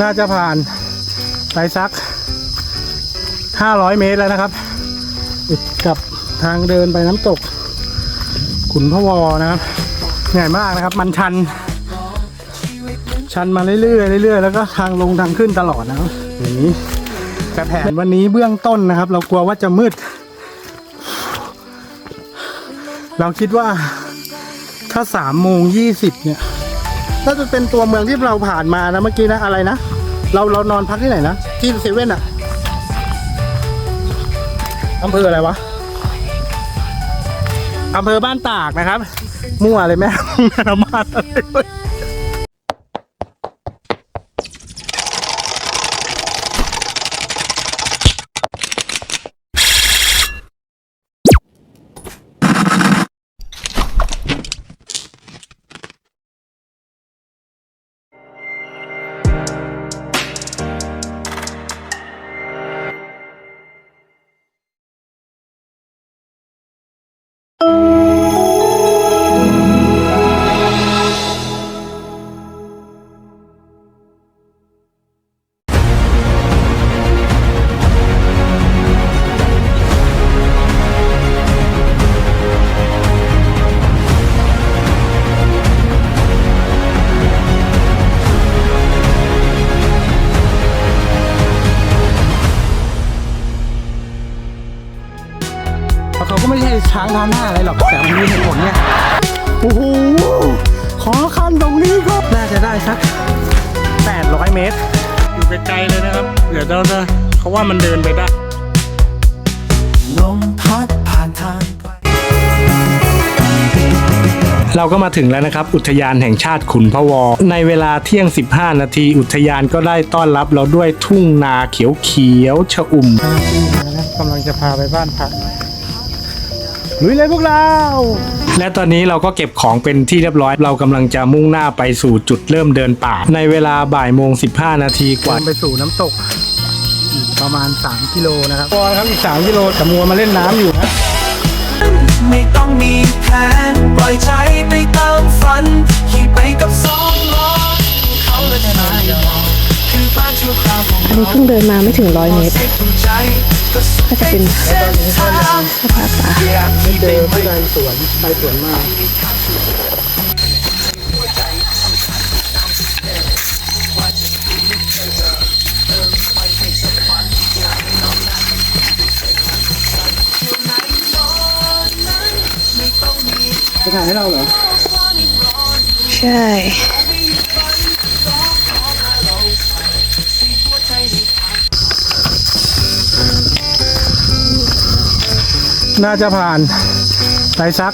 น่าจะผ่านไปสัก 500 เมตรแล้วนะครับติดกับทางเดินไปน้ำตก ขุนพะวอนะครับเหนื่อยมากนะครับ มันชัน ชันมาเรื่อยๆเรื่อยๆแล้วก็ทางลงทางขึ้นตลอดนะครับอย่างนี้แต่แผนวันนี้เบื้องต้นนะครับ เรากลัวว่าจะมืด เราคิดว่าถ้าสามโมงยี่สิบเนี่ย น่าจะเป็นตัวเมืองที่เราผ่านมานะเมื่อกี้นะอะไรนะเราเรานอนพักที่ไหนนะที่เซเว่นอะอำเภออะไรวะอำเภอบ้านตากนะครับ มั่วเลยแม่แม่ละมา ใช่ช้างเท้าหน้าอะไรหรอกแต่มันมีเหตุผลเนี่ยโอ้โหขอคันตรงนี้ก็น่าจะได้สัก 800 เมตร อยู่ไกลๆเลยนะครับ เดี๋ยวเราจะเขาว่ามันเดินไปได้ลมพัดผ่านทางไกลเราก็มาถึงแล้วนะครับ อุทยานแห่งชาติขุนพะวอ ในเวลาเที่ยง 15 นาที อุทยานก็ได้ต้อนรับเราด้วยทุ่งนาเขียวเขียวๆชะอุ่มกำลังจะพาไปบ้านพัก ลุยเลยพวกเรา และตอนนี้เราก็เก็บของเป็นที่เรียบร้อย เรากำลังจะมุ่งหน้าไปสู่จุดเริ่มเดินป่า ในเวลาบ่ายโมง 15 นาทีกว่าไปสู่น้ำตกอีกประมาณ 3 กิโลนะครับพอครับอีก 3 กิโลแต่มัวมาเล่นน้ำอยู่นะไม่ต้องมีแผนปล่อยใจไปตามฝันขี่ไปกับสองล้อเขาและนายคือบ้านชั่วคราวของอันนี้เพิ่งเดินมาไม่ถึงร้อยเมตรใจ ก็สุดก็จะเป็นเส้นทางสภาพป่าอยากขี่เจไปอไม่ผู้ใดสวนไปสวนมาจะถ่ายให้เราเหรอ ใช่ น่าจะผ่านไปสัก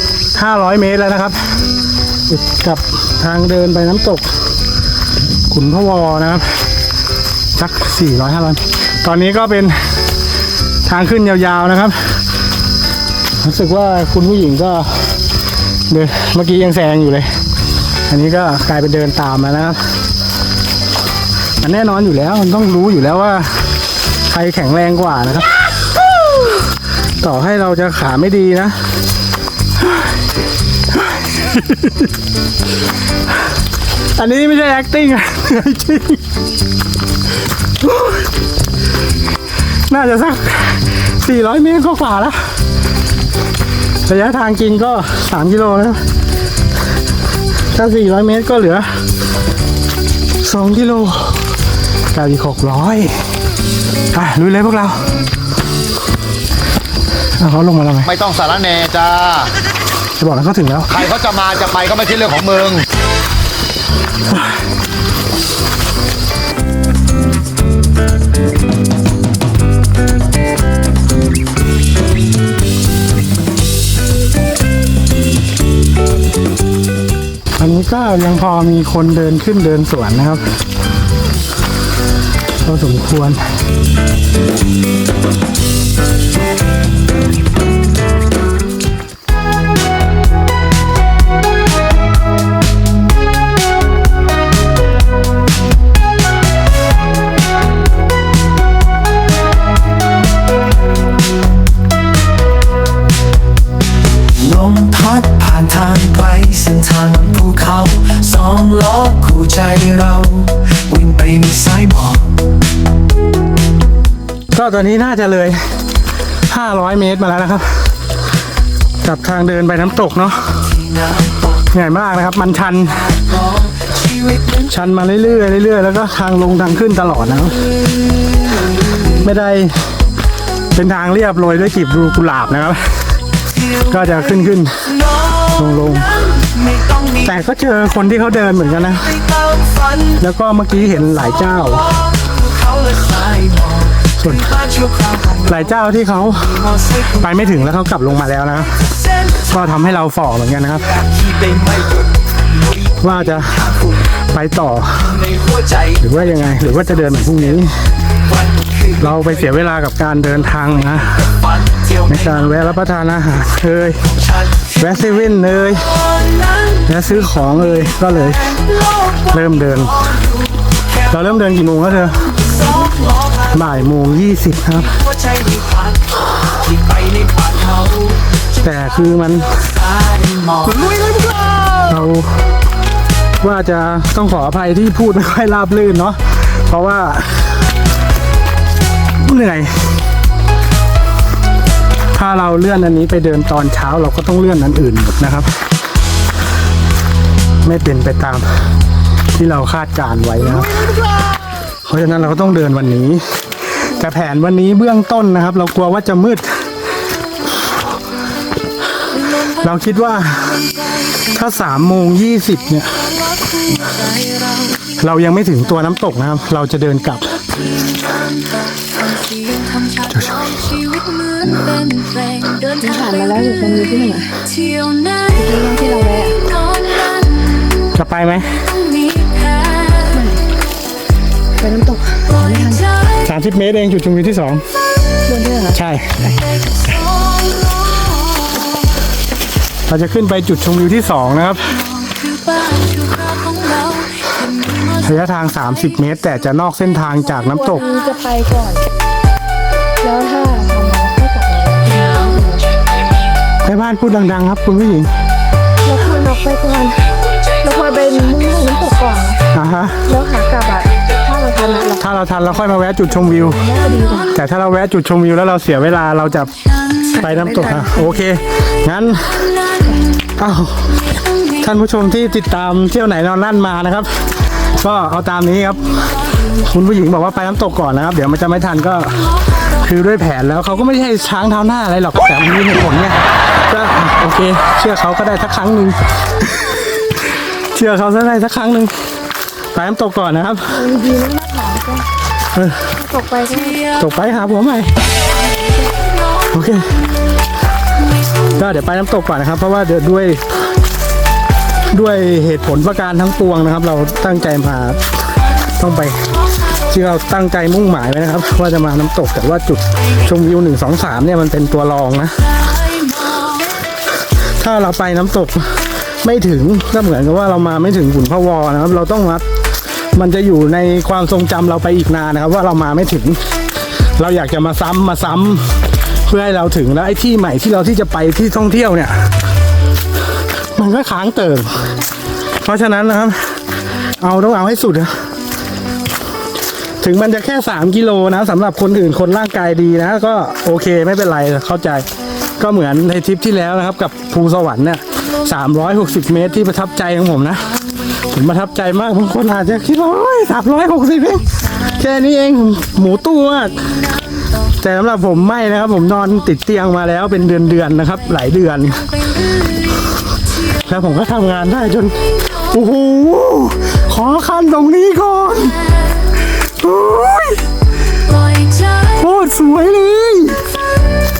500 เมตรแล้วนะครับติดกับทางเดินไปน้ำตก ขุนพวอนะครับ สัก 400 500 ตอนนี้ก็เป็นทางขึ้นยาวๆนะครับ รู้สึกว่าคุณผู้หญิงก็เดินเมื่อกี้ยังแซงอยู่เลย อันนี้ก็กลายเป็นเดินตามแล้วนะครับ มันแน่นอนอยู่แล้ว มันต้องรู้อยู่แล้วว่า ใครแข็งแรงกว่านะครับ ต่อให้เราจะขาไม่ดีนะ อันนี้ไม่ใช่ acting อะเหนื่อยจริงน่าจะสัก 400 เมตรก็กว่าแล้วระยะทางจริงก็ 3 กิโลนะครับถ้า 400 เมตรก็เหลือ 2 กิโลกลายเป็น600อะลุยเลยพวกเรา เอาเขาลงมาแล้วไหมไม่ต้องสารแหนจ้าจะบอกแล้วเขาถึงแล้ว ใครเขาจะมาจะไปก็ไม่ใช่เรื่องของมึงอันนี้ก็ยังพอมีคนเดินขึ้นเดินสวนนะครับ พอสมควร ตอนนี้น่าจะเลย 500 เมตรมาแล้วนะครับ กับทางเดินไปน้ำตกเนาะน้ำตกเหนื่อยมากนะครับ มันชัน ชันมาเรื่อยๆเรื่อยๆแล้วก็ทางลงทางขึ้นตลอดนะครับไม่ได้เป็นทางเรียบโรยด้วยกลีบดูกุหลาบนะครับ ก็จะขึ้นขึ้นลงลงแต่ก็เจอคนที่เขาเดินเหมือนกันนะ แล้วก็เมื่อกี้เห็นหลายเจ้าส่วน หลายเจ้าที่เขาไปไม่ถึงแล้วเขากลับลงมาแล้วนะก็ทำให้เราฝ่อเหมือนกันนะครับ ว่าจะไปต่อ หรือว่ายังไง หรือว่าจะเดินเหมือนพรุ่งนี้ เราไปเสียเวลากับการเดินทางนะในการแวะรับประทานอาหารเอ่ยแวะเซเว่นเลยแวะซื้อของเอ่ยก็เลย เริ่มเดิน เราเริ่มเดินกี่โมงแล้วเธอสองล้อผ่า บ่ายโมงยี่สิบครับ แต่คือมันสายมองเราว่าจะต้องขออภัยที่พูดไม่ค่อยราบรื่นเนาะเพราะว่า เหนื่อย ถ้าเราเลื่อนอันนี้ไปเดินตอนเช้าเราก็ต้องเลื่อนอันอื่นหมดนะครับ ไม่เป็นไปตามที่เราคาดการไว้นะครับ ราะฉะนั้นเราก็ต้องเดินวันนี้ แต่แผนวันนี้เบื้องต้นนะครับ เรากลัวว่าจะมืด เราคิดว่าถ้าสามโมงยี่สิบเนี่ย เรายังไม่ถึงตัวน้ำตกนะครับ เราจะเดินกลับชีวิตเหมือนเป็นเพลงเดินทางผ่านมาแล้วอยู่ตรงนี้ที่ไหนเที่ยวไหนที่เราแวะนอนนั้นจะไปไหมมีแค่ ไปน้ำตกปล่อยใจสามสิบเมตรเองจุดชมวิวที่สองบนเรือเหรอใช่สองล้อเราจะขึ้นไปจุดชมวิวที่สองนะครับคือบ้านชั่วคราวของเรายังมีมอเตอร์ระยะทาง 30 เมตร แต่จะนอกเส้นทางจากน้ำตกคือจะไปก่อน แล้วถ้าทำแล้วก็กลับมาในบ้านพูดดัง ๆ ครับคุณผู้หญิงเราควรออกไปก่อนเราควรไปมุ่งหน้าน้ำตกก่อน อ่าฮะ แล้วขากลับอะถ้าเรา ทันอะเราถ้าเราทันเราค่อยมาแวะจุดชมวิว แต่ถ้าเราแวะจุดชมวิวแล้วเราเสียเวลาเราจะไปน้ำตกอะโอเค งั้นอ้าวท่านผู้ชมที่ติดตามเที่ยวไหนนอนนั่นมานะครับ ก็เอาตามนี้ครับ คุณผู้หญิงบอกว่าไปน้ำตกก่อนนะครับ เดี๋ยวมันจะไม่ทันก็คือด้วยแผนแล้วเขาก็ไม่ใช่ช้างเท้าหน้าอะไรหรอกแต่มีเหตุผลไงก็อะโอเค เชื่อเขาก็ได้สักครั้งหนึ่งเชื่อเขาซะได้สักครั้งหนึ่ง ไปน้ำตกก่อนนะครับดีๆนะมาถามก็ตกไปก็ตกไปหาผัวใหม่ โอเค ก็เดี๋ยวไปน้ำตกก่อนนะครับ เพราะว่าเดี๋ยวด้วย ด้วยเหตุผลประการทั้งปวงนะครับ เราตั้งใจมาต้องไปที่เราตั้งใจมุ่งหมายไว้นะครับ ว่าจะมาน้ำตกแต่ว่าจุดชมวิวหนึ่งสองสามเนี่ยมันเป็นตัวรองนะ ถ้าเราไปน้ำตกไม่ถึงก็เหมือนกับว่าเรามาไม่ถึงขุนพะวอนะครับ เราต้องรับ มันจะอยู่ในความทรงจำเราไปอีกนานนะครับ ว่าเรามาไม่ถึง เราอยากจะมาซ้ำมาซ้ำเพื่อให้เราถึงแล้วไอ้ที่ใหม่ที่เราที่จะไปที่ท่องเที่ยวเนี่ย มันก็ค้างเติ่งเพราะฉะนั้นนะครับ เอาต้องเอาให้สุดนะถึงมันจะแค่ 3 กิโลนะสำหรับคนอื่นคนร่างกายดีนะ ก็โอเคไม่เป็นไรเข้าใจ ก็เหมือนในทริปที่แล้วนะครับ กับภูสวรรค์เนี่ย360 เมตรที่ประทับใจของผมนะ ผมประทับใจมากบางคนอาจจะคิดว่าโอ้ยสามร้อยหกสิบเองแค่นี้เองหมูตู้มากแต่สำหรับผมไม่นะครับ ผมนอนติดเตียงมาแล้วเป็นเดือนๆนนะครับ หลายเดือน แล้วผมก็ทำงานได้จน โอ้โห ขอคันตรงนี้ก่อนโอ้ยโคตรสวยเลย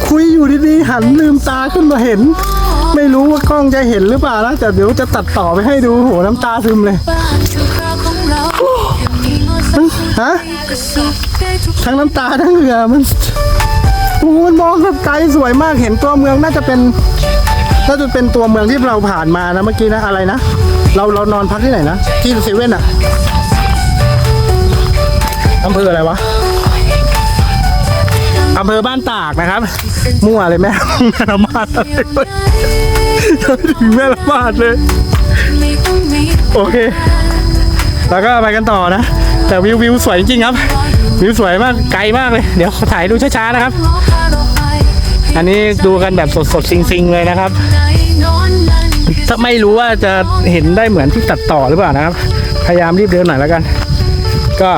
คุยอยู่ดีๆหันลืมตาขึ้นมาเห็น ไม่รู้ว่ากล้องจะเห็นหรือเปล่านะแต่เดี๋ยวจะตัดต่อไปให้ดูโหน้ำตาซึมเลยบ้านชั่วคราวของเรายังมีมอเตอร์ไซค์ฮะกระสุนได้ทุกทั้งน้ำตาทั้งเหงื่อมันโอ้โหมันมองแบบไกลสวยมากเห็นตัวเมืองน่าจะเป็นน่าจะเป็นตัวเมืองที่เราผ่านมานะเมื่อกี้นะอะไรนะเราเรานอนพักที่ไหนนะที่เซเว่นอะอำเภออะไรวะ อำเภอบ้านตากนะครับ มั่วเลยแม่แม่ละมาดอะไรเว้ยถึงแม่ละมาดเลย โอเค แล้วก็ไปกันต่อนะ แต่วิววิวสวยจริงครับ วิวสวยมากไกลมากเลย เดี๋ยวขอถ่ายดูช้าๆนะครับ อันนี้ดูกันแบบสดๆซิงๆเลยนะครับ ถ้าไม่รู้ว่าจะเห็นได้เหมือนที่ตัดต่อหรือเปล่านะครับ พยายามรีบเดินหน่อยแล้วกัน ก็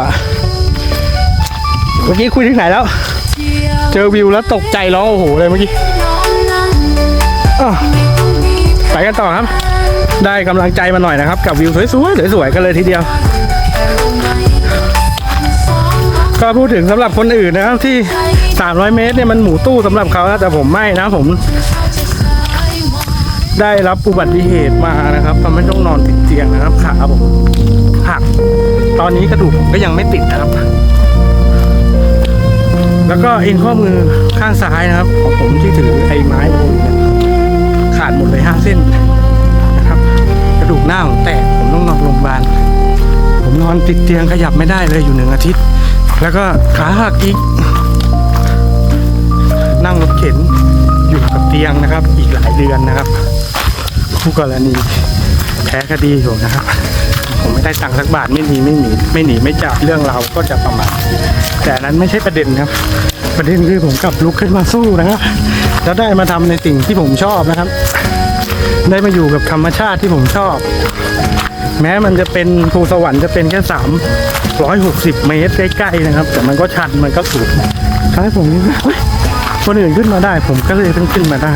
เมื่อกี้คุยถึงไหนแล้ว เจอวิวแล้วตกใจร้องโอ้โหเลยเมื่อกี้ไปกันต่อครับ ได้กำลังใจมาหน่อยนะครับ กับวิวสวยๆสวยๆกันเลยทีเดียว ก็พูดถึงสำหรับคนอื่นนะครับที่ 300 เมตรเนี่ยมันหมูตู้สำหรับเขานะแต่ผมไม่นะผมได้รับอุบัติเหตุมานะครับทำให้ต้องนอนติดเตียงนะครับขาผมหักตอนนี้กระดูกผมก็ยังไม่ติดนะครับ แล้วก็เอ็นข้อมือข้างซ้ายนะครับ ของผมที่ถือไอ้ไม้โบอยู่เนี่ยขาดหมดเลยห้าเส้นนะครับ กระดูกหน้าผมแตกผมต้องนอนโรงพยาบาลผมนอนติดเตียงขยับไม่ได้เลยอยู่หนึ่งอาทิตย์ แล้วก็ขาหักอีก นั่งรถเข็นอยู่กับเตียงนะครับ อีกหลายเดือนนะครับคู่กรณีแพ้คดีอยู่นะครับ ผมไม่ได้ตังค์สักบาทไม่มีไม่หนีไม่หนีไม่จับเรื่องเราก็จะประมาทแต่นั้นไม่ใช่ประเด็นครับ ประเด็นคือผมกลับลุกขึ้นมาสู้นะครับแล้วได้มาทำในสิ่งที่ผมชอบนะครับ ได้มาอยู่กับธรรมชาติที่ผมชอบ แม้มันจะเป็นภูสวรรค์จะเป็นแค่สามร้อยหกสิบเมตรใกล้ๆนะครับ แต่มันก็ชันมันก็สูงท้ายผมคนอื่นขึ้นมาได้ ผมก็เลยต้องขึ้นมาได้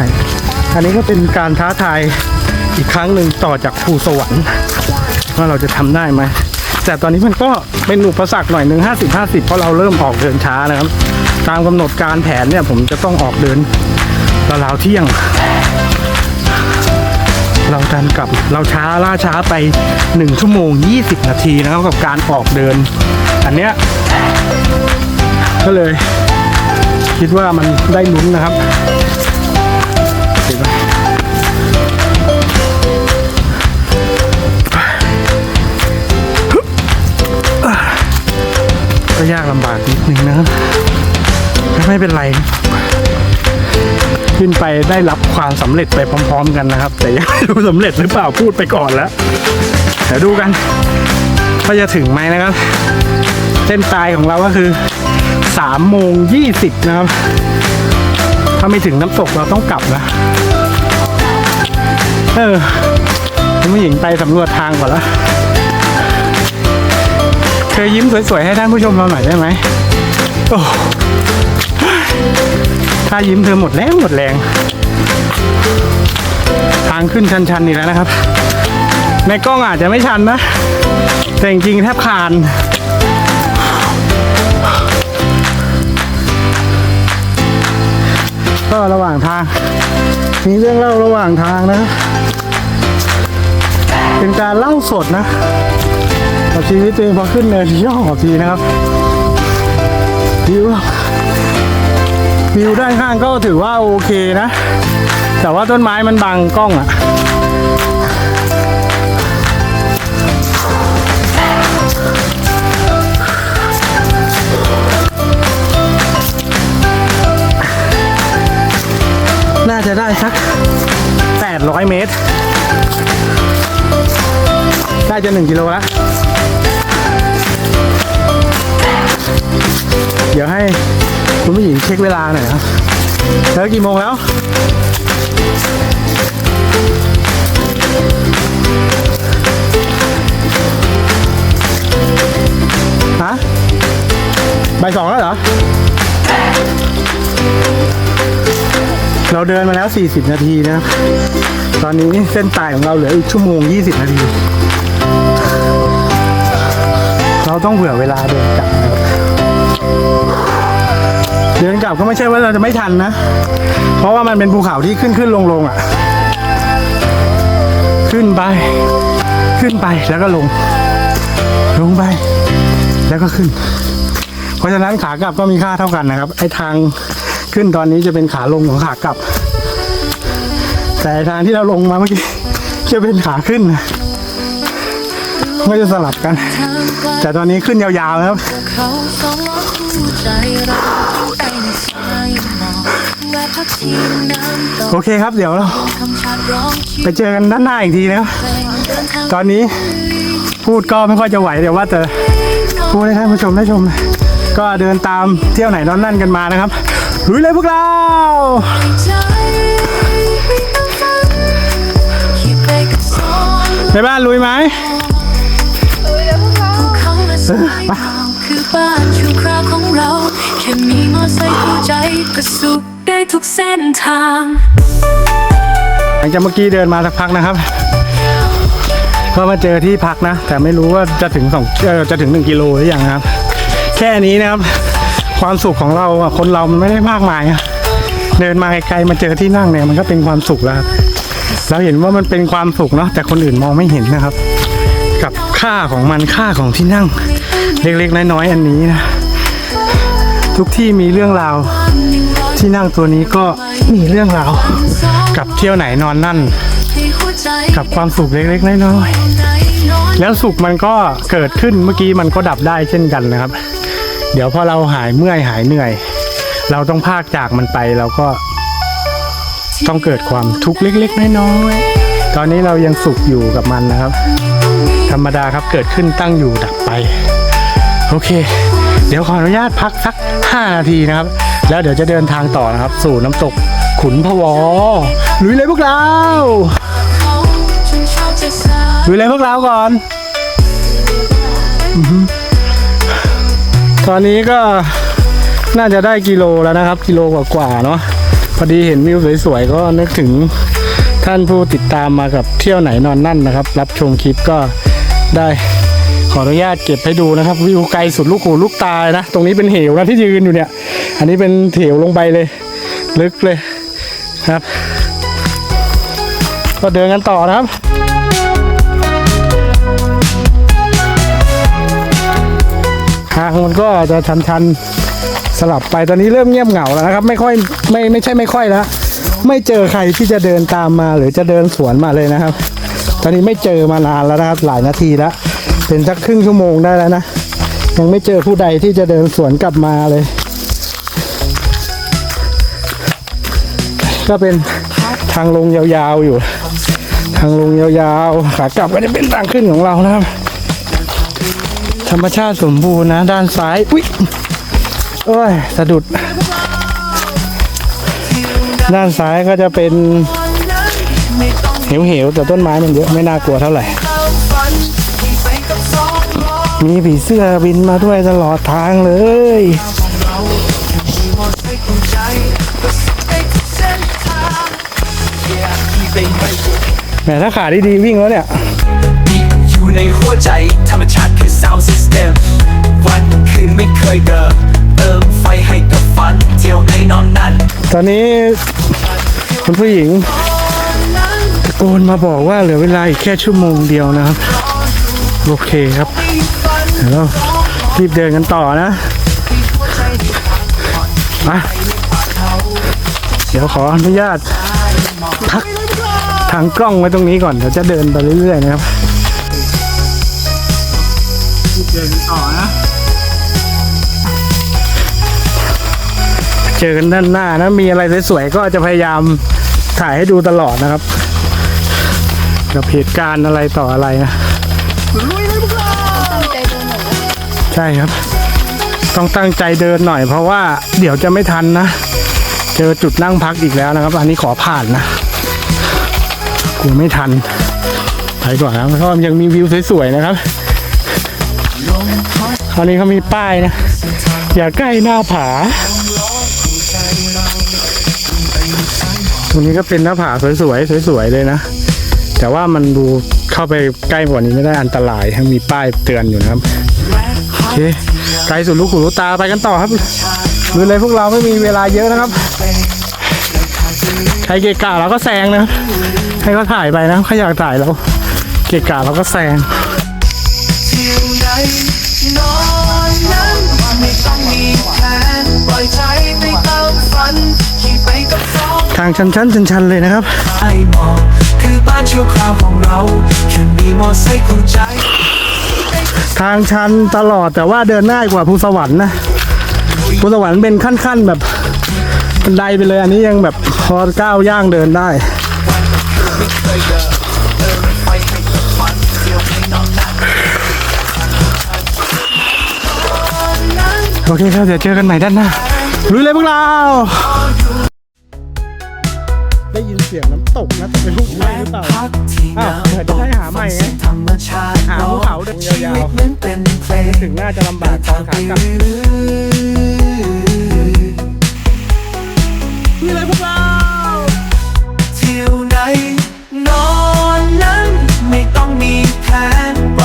อันนี้ก็เป็นการท้าทายอีกครั้งหนึ่งต่อจากภูสวรรค์ ว่าเราจะทำได้ไหมแต่ตอนนี้มันก็เป็นอุปสรรคหน่อยหนึ่งห้าสิบห้าสิบเพราะเราเริ่มออกเดินช้านะครับ ตามกำหนดการแผนเนี่ยผมจะต้องออกเดินราวๆเที่ยง เราดันกลับเราช้าล่าช้าไป 1 ชั่วโมง 20 นาทีนะครับกับการออกเดิน อันเนี้ยก็เลยคิดว่ามันได้ลุ้นนะครับ ยากลำบากนิดนึงนะครับแต่ไม่เป็นไร ขึ้นไปได้รับความสำเร็จไปพร้อม ๆ กันนะครับ แต่ยังไม่รู้สำเร็จหรือเปล่าพูดไปก่อนแล้วเดี๋ยวดูกันว่าจะถึงไหมนะครับ เส้นตายของเราก็คือ3โมง20นะครับ ถ้าไม่ถึงน้ำตกเราต้องกลับนะ เออผู้หญิงไปสำรวจทางก่อนแล้ว เคยยิ้มสวยๆให้ท่านผู้ชมเราหน่อยได้ไหมโอ้ถ้ายิ้มเธอหมดแรงหมดแรง ทางขึ้นชันๆอีกแล้วนะครับ ในกล้องอาจจะไม่ชันนะ แต่จริงๆแทบคานก็ระหว่างทาง มีเรื่องเล่าระหว่างทางนะ เป็นการเล่าสดนะ กับชีวิตตัวเองพอขึ้นเนินย่อทีนะครับวิววิวด้านข้างก็ถือว่าโอเคนะ แต่ว่าต้นไม้มันบังกล้องอะน่าจะได้สัก 800 เมตร ได้จะ 1 กิโลแล้ว คุณผู้หญิงเช็คเวลาหน่อยครับแล้วกี่โมงแล้วฮะบ่ายสองแล้วเหรอ เราเดินมาแล้ว 40 นาทีนะครับ ตอนนี้เส้นตายของเราเหลืออีกชั่วโมง 20 นาที เราต้องเผื่อเวลาเดินกลับนะครับ เดินกลับก็ไม่ใช่ว่าเราจะไม่ทันนะ เพราะว่ามันเป็นภูเขาที่ขึ้นขึ้นลงลงอะ ขึ้นไป ขึ้นไปแล้วก็ลง ลงไป แล้วก็ขึ้น เพราะฉะนั้นขากลับก็มีค่าเท่ากันนะครับไอ้ทางขึ้นตอนนี้จะเป็นขาลงของขากลับ แต่ทางที่เราลงมาเมื่อกี้จะเป็นขาขึ้นนะก็จะสลับกัน แต่ตอนนี้ขึ้นยาวๆนะครับ โอเคครับเดี๋ยวเราคำชาติร้องคิไปดเจอกันด้านหน้าอีกทีนะครับเพลงเดินทางตอนนี้พูดก็ไม่ค่อยจะไหวเดี๋ยวว่าแต่นอนโอ้ยท่านผู้ชมได้ชม ก็เดินตามเที่ยวไหนนอนนั่นกันมานะครับลุยเลยพวกเราใจไม่ต้องฝันคิดไปกับสองในบ้านลุยไหมเขาและสายเราคือบ้านชั่วคราวของเรา แค่มีมอไซค์คู่ใจก็สุขได้ ทุกเส้นทาง หลังจากเมื่อกี้เดินมาสักพักนะครับ ก็มาเจอที่พักนะ แต่ไม่รู้ว่าจะถึงสองเออจะถึงหนึ่งกิโลหรือยังนะครับ แค่นี้นะครับ ความสุขของเราอะคนเรามันไม่ได้มากมายอะเดินมาไกลๆมาเจอที่นั่งเนี่ยมันก็เป็นความสุขแล้วครับเราเห็นว่ามันเป็นความสุขเนาะแต่คนอื่นมองไม่เห็นนะครับ กับค่าของมันค่าของที่นั่ง เล็กๆน้อยๆอันนี้นะ ทุกที่มีเรื่องราว ที่นั่งตัวนี้ก็มีเรื่องราวกับเที่ยวไหนนอนนั่น กับความสุขเล็กๆน้อยๆแล้วสุขมันก็เกิดขึ้นเมื่อกี้มันก็ดับได้เช่นกันนะครับ เดี๋ยวพอเราหายเมื่อยหายเหนื่อย เราต้องพากจากมันไปเราก็ ต้องเกิดความทุกข์เล็กๆน้อยๆตอนนี้เรายังสุขอยู่กับมันนะครับ ธรรมดาครับเกิดขึ้นตั้งอยู่ดับไป โอเค เดี๋ยวขออนุญาตพักสัก 5 นาทีนะครับ แล้วเดี๋ยวจะเดินทางต่อนะครับ สู่น้ำตกขุนพวอลุยเลยพวกเราลุยเลยพวกเราก่อน ตอนนี้ก็น่าจะได้กิโลแล้วนะครับ กิโลกว่าๆเนาะพอดีเห็นวิวสวยๆก็นึกถึงท่านผู้ติดตามมากับเที่ยวไหนนอนนั่นนะครับ รับชมคลิปก็ได้ขออนุญาตเก็บให้ดูนะครับ วิวไกลสุดลูกหูลูกตายนะ ตรงนี้เป็นเหวนะที่ยืนอยู่เนี่ย อันนี้เป็นเหวลงไปเลย ลึกเลยครับ ก็เดินกันต่อนะครับทางมันก็จะชันๆสลับไปตอนนี้เริ่มเงียบเหงาแล้วนะครับ ไม่ค่อยไม่ไม่ใช่ไม่ค่อยแล้วไม่เจอใครที่จะเดินตามมาหรือจะเดินสวนมาเลยนะครับ ตอนนี้ไม่เจอมานานแล้วนะครับ หลายนาทีแล้วเป็นสักครึ่งชั่วโมงได้แล้วนะยังไม่เจอผู้ใดที่จะเดินสวนกลับมาเลย ก็เป็นทางลงยาวๆอยู่ ทางลงยาวๆขากลับก็จะเป็นทางขึ้นของเรานะครับ ธรรมชาติสมบูรณ์นะ ด้านซ้ายอุ้ยโอ้ยสะดุด ด้านซ้ายก็จะเป็นเหวๆแต่ต้นไม้มันเยอะไม่น่ากลัวเท่าไหร่ มีผีเสื้อบินมาด้วยตลอดทางเลย แหมถ้าขาดีๆวิ่งแล้วเนี่ย อยู่ในหัวใจธรรมชาติคือ sound system วันคืนไม่เคยเดิมเติมไฟให้กับฝันเที่ยวในนอนนั้นตอนนี้คุณผู้หญิงตะโกนมาบอกว่าเหลือเวลาอีกแค่ชั่วโมงเดียวนะครับ โอเคครับเดี๋ยวเรารีบเดินกันต่อนะมาเดี๋ยวขออนุญาตพัก ทางกล้องไว้ตรงนี้ก่อนเดี๋ยวจะเดินไปเรื่อยๆนะครับรีบเดินต่อนะเจอกันด้านหน้านะมีอะไรสวยๆก็จะพยายามถ่ายให้ดูตลอดนะครับ กับเหตุการณ์อะไรต่ออะไรนะใช่ครับ ต้องตั้งใจเดินหน่อยเพราะว่าเดี๋ยวจะไม่ทันนะ เจอจุดนั่งพักอีกแล้วนะครับ อันนี้ขอผ่านนะ กลัวไม่ทัน ไปก่อนนะเพราะมันยังมีวิวสวยๆนะครับคราวนี้เขามีป้ายนะ อย่าใกล้หน้าผา ตรงนี้ก็เป็นหน้าผาสวยๆสวยๆเลยนะ แต่ว่ามันดูเข้าไปใกล้กว่านี้ไม่ได้อันตรายทั้งมีป้ายเตือนอยู่นะครับโอเคไกลสุดลูกหูลูกตาไปกันต่อครับดูเลยพวกเราไม่มีเวลาเยอะนะครับใครเกะกะเราก็แซงนะ ให้เขาถ่ายไปนะเขาอยากถ่ายเราเกะกะเราก็แซงที่ยวในนอนนั้นไม่ต้องมีแผนปล่อยใจไปตามฝันชันชันเลยนะครับคือบ้านชั่วคราวของเราแค่มีมอไซค์คู่ใจทางชันตลอดแต่ว่าเดินง่ายกว่าภูสวรรค์นะภูสวรรค์เป็นขั้นๆแบบบันไดไปเลยอันนี้ยังแบบพอก้าวย่างเดินได้ โอเคครับ เดี๋ยวเจอกันใหม่ด้านหน้าลุยเลยพวกเรา ได้ยินเสียงน้ำตกนะแเป็นลูกไม้หรือเปล่าอ้าวเดี๋ยวจะให้หาใหม่ไงหาภูเขาเดินยาวๆถึงน่าจะลำบากตอนขากลับมีอะไรพวกเรา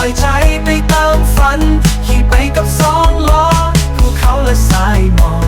อยใจไปตามฝันขี่ไปกับสองล้อภูเขาและสายหมอก